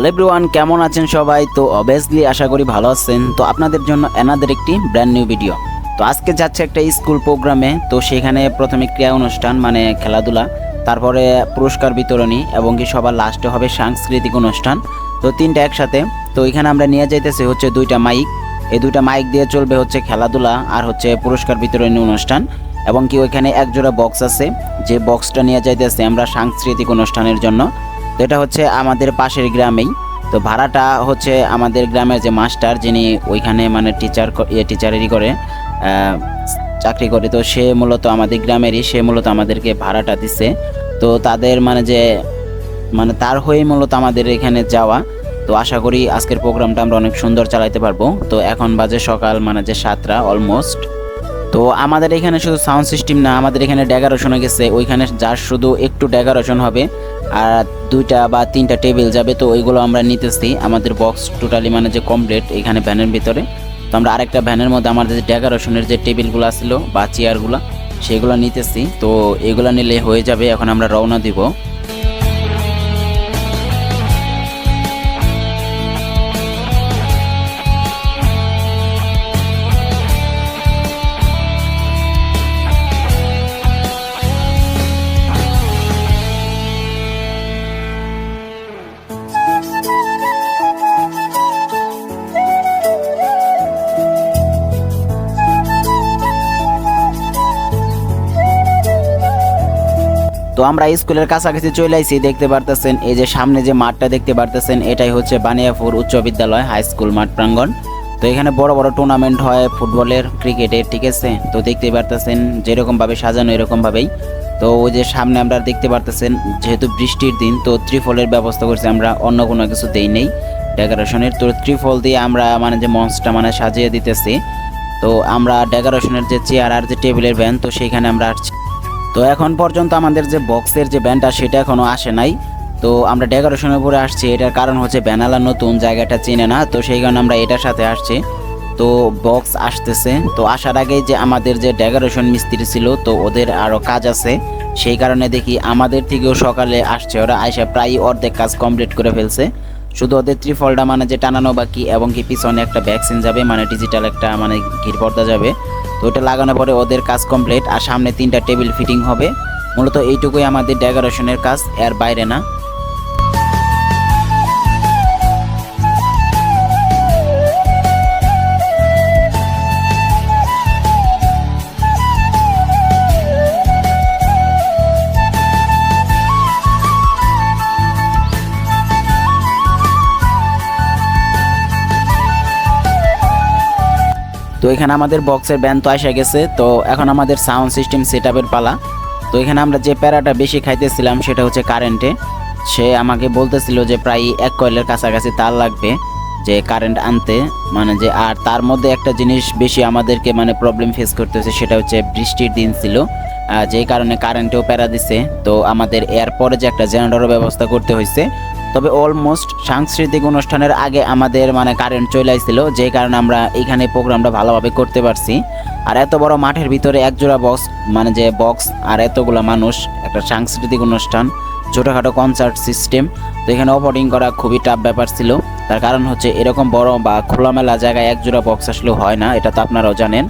Hello everyone কেমন আছেন সবাই? তো অবভিয়াসলি আশা করি ভালো আছেন। তো আপনাদের জন্য এনাদের একটি ব্র্যান্ড নিউ ভিডিও তো আজকে যাচ্ছে একটা স্কুল প্রোগ্রামে তো সেখানে প্রথমে ক্রিয়া অনুষ্ঠান মানে খেলাধুলা, তারপরে পুরস্কার বিতরণী এবং কি সবার লাস্টে হবে সাংস্কৃতিক অনুষ্ঠান। তো তিনটা একসাথে। তো এখানে আমরা নিয়ে যাইতেছি হচ্ছে দুইটা মাইক এই দুইটা মাইক দিয়ে চলবে হচ্ছে খেলাধুলা আর হচ্ছে পুরস্কার বিতরণী অনুষ্ঠান। এবং কি ওইখানে একজোড়া বক্স আছে। যে বক্সটা নিয়ে যাইতেছে আমরা সাংস্কৃতিক অনুষ্ঠানের জন্য। তো এটা হচ্ছে আমাদের পাশের গ্রামেই। তো ভাড়াটা হচ্ছে আমাদের গ্রামের যে মাস্টার, যিনি ওইখানে মানে টিচার টিচারেরই করে চাকরি করে, তো সে মূলত আমাদের গ্রামেরই, সে মূলত আমাদেরকে ভাড়াটা দিছে। তো তাদের মানে যে মানে তার হয়ে মূলত আমাদের এখানে যাওয়া। তো আশা করি আজকের প্রোগ্রামটা আমরা অনেক সুন্দর চালাইতে পারব। তো এখন বাজে সকাল মানে যে সাতটা অলমোস্ট তো আমাদের এখানে শুধু সাউন্ড সিস্টেম না, আমাদের এখানে ডেকারেশনে গেছে। ওইখানে যার শুধু একটু ডেকারেশন হবে, আর দুইটা বা তিনটা টেবিল যাবে, তো ওইগুলো আমরা নিতেছি। আমাদের বক্স টোটালি মানে যে কমপ্লিট এখানে ভ্যানের ভিতরে। তো আমরা আরেকটা ভ্যানের মধ্যে আমাদের যে ডেকারেশনের যে টেবিলগুলো ছিল বা চেয়ারগুলো সেগুলো নিতেছি। তো এগুলো নিলে হয়ে যাবে, এখন আমরা রওনা দিব। তো আমরা স্কুলের কাছাকাছি চলে আইছি, দেখতে পারতেছেন এই যে সামনে যে মাঠটা দেখতে পারতেছেন, এটাই হচ্ছে বানিয়াপুর উচ্চ বিদ্যালয় হাই স্কুল মাঠ প্রাঙ্গণ। তো এখানে বড় বড় টুর্নামেন্ট হয় ফুটবলের, ক্রিকেটের, ঠিক আছে? তো দেখতে পারতেছেন যেরকম ভাবে সাজানো এরকম ভাবেই তো ওই যে সামনে আমরা দেখতে পারতেছেন, যেহেতু বৃষ্টির দিন, তো ত্রিফলের ব্যবস্থা করছি আমরা, অন্য কোনো কিছু দেই নেই ডেকোরেশনের। তো ত্রিফল দিয়ে আমরা মানে যে মঞ্চটা মানে সাজিয়ে দিতেছি। তো আমরা ডেকোরেশনের যে চেয়ার আর যে টেবিলের ভ্যান, তো সেইখানে আমরা তো এখন পর্যন্ত আমাদের যে বক্সের যে ব্যান্ডটা সেটা এখনও আসে নাই। তো আমরা ডেকোরেশনের উপরে আসছি, এটার কারণ হচ্ছে ব্যানালা নতুন জায়গাটা চেনে না, তো সেই কারণে আমরা এটার সাথে আসছি। তো বক্স আসতেছে, তো আসার আগে যে আমাদের যে ডেকোরেশন মিস্ত্রি ছিল, তো ওদের আরও কাজ আছে। সেই কারণে দেখি আমাদের থেকেও সকালে আসছে, ওরা আইসা প্রায় অর্ধেক কাজ কমপ্লিট করে ফেলছে। শুধু ওদের ত্রিফলটা মানে যে টানানো বাকি, এবং কি পিছনে একটা ভ্যাকসিন যাবে মানে ডিজিটাল একটা মানে ঘির পর্দা যাবে। তো ওটা লাগানোর পরে ওদের কাজ কমপ্লিট আর সামনে তিনটা টেবিল ফিটিং হবে। মূলত এইটুকুই আমাদের ডেকোরেশনের কাজ, এর বাইরে না। তো এখানে আমাদের বক্সের ব্যান্ড তো এসে গেছে, তো এখন আমাদের সাউন্ড সিস্টেম সেট পালা। তো এখানে আমরা যে প্যারাটা বেশি খাইতেছিলাম সেটা হচ্ছে কারেন্টে সে আমাকে বলতেছিল যে প্রায় এক কয়েলের কাছাকাছি তার লাগবে, যে কারেন্ট আনতে। মানে যে, আর তার মধ্যে একটা জিনিস বেশি আমাদেরকে মানে প্রবলেম ফেস করতেছে, সেটা হচ্ছে বৃষ্টির দিন ছিল। যেই কারণে কারেন্টেও প্যারা দিছে। তো আমাদের এরপরে যে একটা জেনারেটর ব্যবস্থা করতে হয়েছে তবে অলমোস্ট সাংস্কৃতিক অনুষ্ঠানের আগে আমাদের মানে কারেন্ট চলে আসছিল, যে কারণে আমরা এইখানে প্রোগ্রামটা ভালোভাবে করতে পারছি। আর এত বড় মাঠের ভিতরে একজোড়া বক্স মানে যে বক্স আর এতগুলো মানুষ, একটা সাংস্কৃতিক অনুষ্ঠান, ছোটোখাটো কনসার্ট সিস্টেম তো এখানে অপারেটিং করা খুবই টাফ ব্যাপার ছিল। তার কারণ হচ্ছে এরকম বড় বা খোলামেলা জায়গায় একজোড়া বক্স আসলেও হয় না, এটা তো আপনারাও জানেন।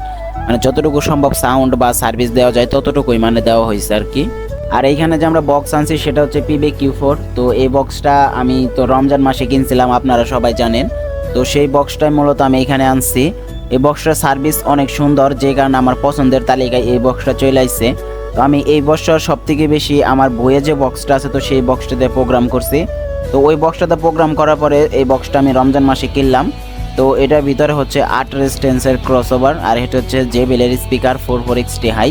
মানে যতটুকু সম্ভব সাউন্ড বা সার্ভিস দেওয়া যায়, ততটুকুই মানে দেওয়া হয়েছে আর কি। আর এইখানে যে আমরা বক্স আনছি সেটা হচ্ছে পিবে কিউ ফোর তো এই বক্সটা আমি তো রমজান মাসে কিনছিলাম, আপনারা সবাই জানেন। তো সেই বক্সটাই মূলত আমি এখানে আনছি। এই বক্সটার সার্ভিস অনেক সুন্দর, যে কারণে আমার পছন্দের তালিকায় এই বক্সটা চলে আসছে তো আমি এই বছর সব থেকে বেশি আমার বইয়ে যে বক্সটা আছে, তো সেই বক্সটাতে প্রোগ্রাম করছি। তো ওই বক্সটাতে প্রোগ্রাম করার পরে এই বক্সটা আমি রমজান মাসে কিনলাম। তো এটার ভিতরে হচ্ছে আট রেজিস্ট্যান্সের ক্রস ওভার আর এটা হচ্ছে জেবেলের speaker four four XT high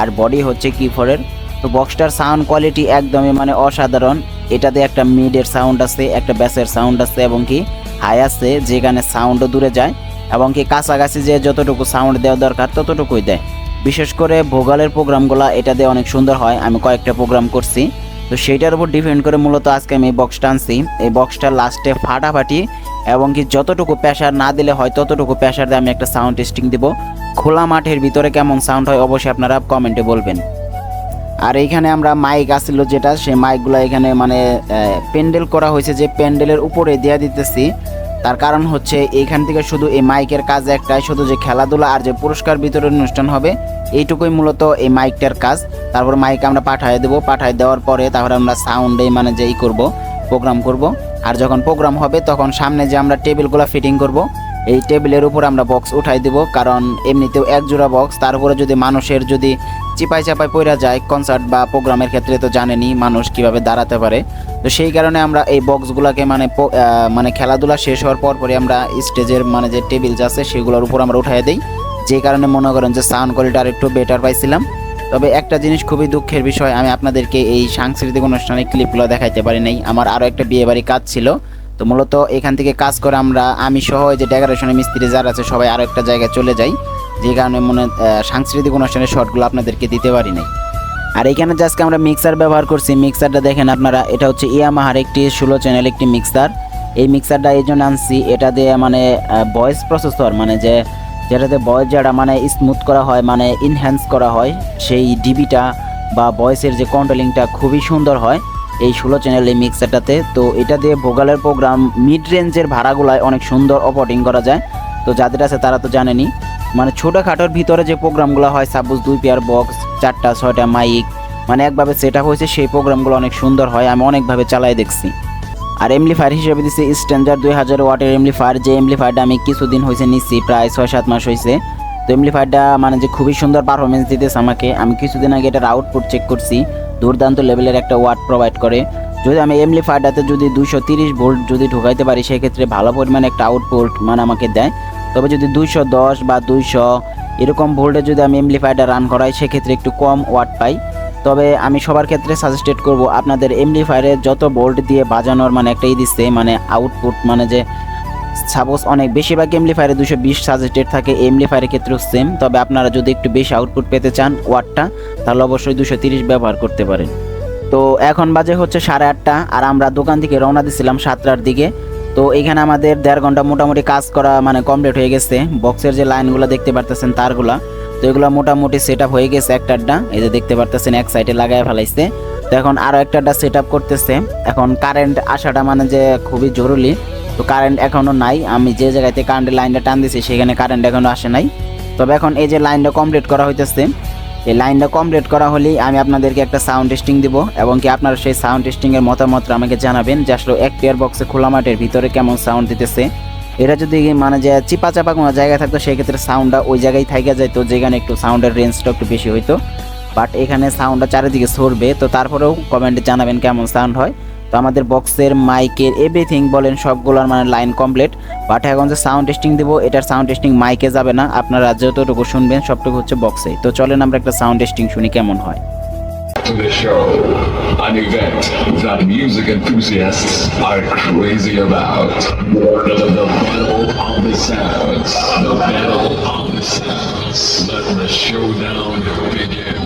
আর বডি হচ্ছে কি ফোরের তো বক্সটার সাউন্ড কোয়ালিটি একদমই মানে অসাধারণ। এটাতে একটা মিডের সাউন্ড আছে, একটা ব্যাসের সাউন্ড আছে এবং কি হাই আছে, যেখানে সাউন্ডও দূরে যায় এবং কি কাছাকাছি যে যতটুকু সাউন্ড দেওয়া দরকার ততটুকুই দেয়। বিশেষ করে ভোগালের প্রোগ্রামগুলো এটা দিয়ে অনেক সুন্দর হয়, আমি কয়েকটা প্রোগ্রাম করছি। তো সেইটার উপর ডিপেন্ড করে মূলত আজকে আমি এই বক্সটা আনছি। এই বক্সটা লাস্টে ফাটাফাটি এবং কি যতটুকু প্রেশার না দিলে হয় ততটুকু প্রেশার দিয়ে আমি একটা সাউন্ড টেস্টিং দিব। খোলা মাঠের ভিতরে কেমন সাউন্ড হয় অবশ্যই আপনারা কমেন্টে বলবেন। আর এইখানে আমরা মাইক আসছিল যেটা, সেই মাইকগুলো এখানে মানে প্যান্ডেল করা হয়েছে যে প্যান্ডেলের উপরে দেওয়া দিতেছি। তার কারণ হচ্ছে এইখান থেকে শুধু এই মাইকের কাজ একটাই, শুধু যে খেলাধুলা আর যে পুরস্কার বিতরণ অনুষ্ঠান হবে, এইটুকুই মূলত এই মাইকটার কাজ। তারপর মাইক আমরা পাঠিয়ে দেবো। পাঠিয়ে দেওয়ার পরে তারপরে আমরা সাউন্ডে মানে যেই করব প্রোগ্রাম করব। আর যখন প্রোগ্রাম হবে, তখন সামনে যে আমরা টেবিলগুলো ফিটিং করব, এই টেবিলের উপর আমরা বক্স উঠাই দেব। কারণ এমনিতেও এক জোড়া বক্স তার উপরে যদি মানুষের যদি চিপাই চাপাই পড়া যায় কনসার্ট বা প্রোগ্রামের ক্ষেত্রে তো জানেনি মানুষ কীভাবে দাঁড়াতে পারে। তো সেই কারণে আমরা এই বক্সগুলোকে মানে মানে খেলাধুলা শেষ হওয়ার পর পরে আমরা স্টেজের মানে যে টেবিল আছে সেগুলোর উপর আমরা উঠাই দিই। যে কারণে মনে করেন যে সাউন্ড কোয়ালিটি আর একটু বেটার পাইছিলাম। তবে একটা জিনিস খুবই দুঃখের বিষয়, আমি আপনাদেরকে এই সাংস্কৃতিক অনুষ্ঠানের ক্লিপগুলো দেখাইতে পারি নাই। আমার আরও একটা বিয়ে বাড়ি কাজ ছিল। তো মূলত এখান থেকে কাজ করে আমরা, আমি সহ যে ডেকোরেশনের মিস্ত্রি যারা আছে, সবাই আরও একটা জায়গায় চলে যাই। যে কারণে মনে সাংস্কৃতিক অনুষ্ঠানের শর্টগুলো আপনাদেরকে দিতে পারি নাই। আর এখানে যে আজকে আমরা মিক্সার ব্যবহার করছি। মিক্সারটা দেখেন আপনারা, এটা হচ্ছে ইয়ামাহার একটি ষোলো চ্যানেল একটি মিক্সার এই মিক্সারটা এই জন্য আনছি, এটা দিয়ে মানে ভয়েস প্রসেসর মানে যে, যেটাতে ভয়েস যেটা মানে স্মুথ করা হয় মানে ইনহ্যান্স করা হয়, সেই ডিবিটা বা ভয়েসের যে কন্ট্রোলিংটা খুবই সুন্দর হয় এই ষোলো চ্যানেল এই মিক্সারটাতে তো এটা দিয়ে ভোগালের প্রোগ্রাম মিড রেঞ্জের ভাড়াগুলায় অনেক সুন্দর অপটিং করা যায়। তো যাদের আছে তারা তো জানেনই মানে ছোটোখাটোর ভিতরে যে প্রোগ্রামগুলো হয় সাপোজ দুই পেয়ার বক্স, চারটা, ছয়টা মাইক মানে একভাবে সেট আপ হয়েছে, সেই প্রোগ্রামগুলো অনেক সুন্দর হয়, আমি অনেকভাবে চালাই দেখছি। আর এমলিফায়ার হিসেবে দিচ্ছে স্ট্যান্ডার্ড দুই হাজার ওয়াটের এমলিফায়ার যে এমলিফায়ারটা আমি কিছুদিন হয়েছে নিচ্ছি প্রায় ছয় সাত মাস হয়েছে। তো এমলিফায়ারটা মানে যে খুবই সুন্দর পারফরমেন্স দিতেছে আমাকে, আমি কিছুদিন আগে এটার আউটপুট চেক করছি, দুর্দান্ত লেভেলের একটা ওয়াট প্রোভাইড করে। যদি আমি এমলিফায়ারটাতে যদি দুশো তিরিশ ভোল্ট যদি ঢুকাইতে পারি, সেক্ষেত্রে ভালো পরিমাণে একটা আউটপুট মানে আমাকে দেয়। তবে যদি দুইশো দশ বা দুইশো এরকম ভোল্টে যদি আমি এমলিফায়ারটা রান করাই, সেক্ষেত্রে একটু কম ওয়াট পাই। তবে আমি সবার ক্ষেত্রে সাজেস্টেড করব আপনাদের এমপ্লিফায়ারে যত ভোল্ট দিয়ে বাজানোর মানে একটাই দিচ্ছে মানে আউটপুট মানে যে সাপোজ অনেক বেশিরভাগ এমপ্লিফায়ারে দুশো বিশ সাজেস্টেড থাকে এমপ্লিফায়ারের ক্ষেত্রেও সেম তবে আপনারা যদি একটু বেশি আউটপুট পেতে চান ওয়াটটা তাহলে অবশ্যই দুশো তিরিশ ব্যবহার করতে পারেন। তো এখন বাজে হচ্ছে সাড়ে আটটা, আর আমরা দোকান থেকে রওনা দিছিলাম সাতটার দিকে। তো এখানে আমাদের দেড় ঘণ্টা মোটামুটি কাজ করা মানে কমপ্লিট হয়ে গেছে। বক্সের যে লাইনগুলো দেখতে পারতেছেন তারগুলা, তো এগুলো মোটামুটি সেট হয়ে গেছে একটা আড্ডা। এই যে দেখতে পারতেছেন এক সাইডে লাগায় ফেলাইছে। তো এখন আরও আড্ডা সেট করতেছে। এখন কারেন্ট আসাটা মানে যে খুবই জরুরি। তো কারেন্ট এখনও নাই। আমি যে জায়গাতে কারেন্টের লাইনটা টান দিছি, সেখানে কারেন্ট এখনও আসে নাই। তবে এখন এই যে লাইনটা কমপ্লিট করা হইতেছে এই লাইনটা কমপ্লিট করা হলেই আমি আপনাদেরকে একটা সাউন্ড টেস্টিং দিব এবং কি আপনারা সেই সাউন্ড টেস্টিংয়ের মতামত আমাকে জানাবেন যে আসলে এক পেয়ার বক্সে খোলা মাঠের ভিতরে কেমন সাউন্ড দিতেছে। এটা যদি মানে যে চিপা চাপা কোনো জায়গায় থাকতো, সেক্ষেত্রে সাউন্ডটা ওই জায়গায় থাইকা যেত যেখানে একটু সাউন্ডের রেঞ্জটা একটু বেশি হইতো। বাট এখানে সাউন্ডটা চারিদিকে সরবে, তো তারপরেও কমেন্টে জানাবেন কেমন সাউন্ড হয়। তো আমাদের বক্সের মাইকের এভরিথিং বলেন সবগুলোর মানে লাইন কমপ্লিট বাট এখন যে সাউন্ড টেস্টিং দেবো এটার সাউন্ড টেস্টিং মাইকে যাবে না আপনারা যতটুকু শুনবেন সবটুকু হচ্ছে বক্সে তো চলেন আমরা একটা সাউন্ড টেস্টিং শুনি কেমন হয় to the show, an event that music enthusiasts are crazy about. The, the battle of the sounds, the battle of the sounds. Let the showdown begin.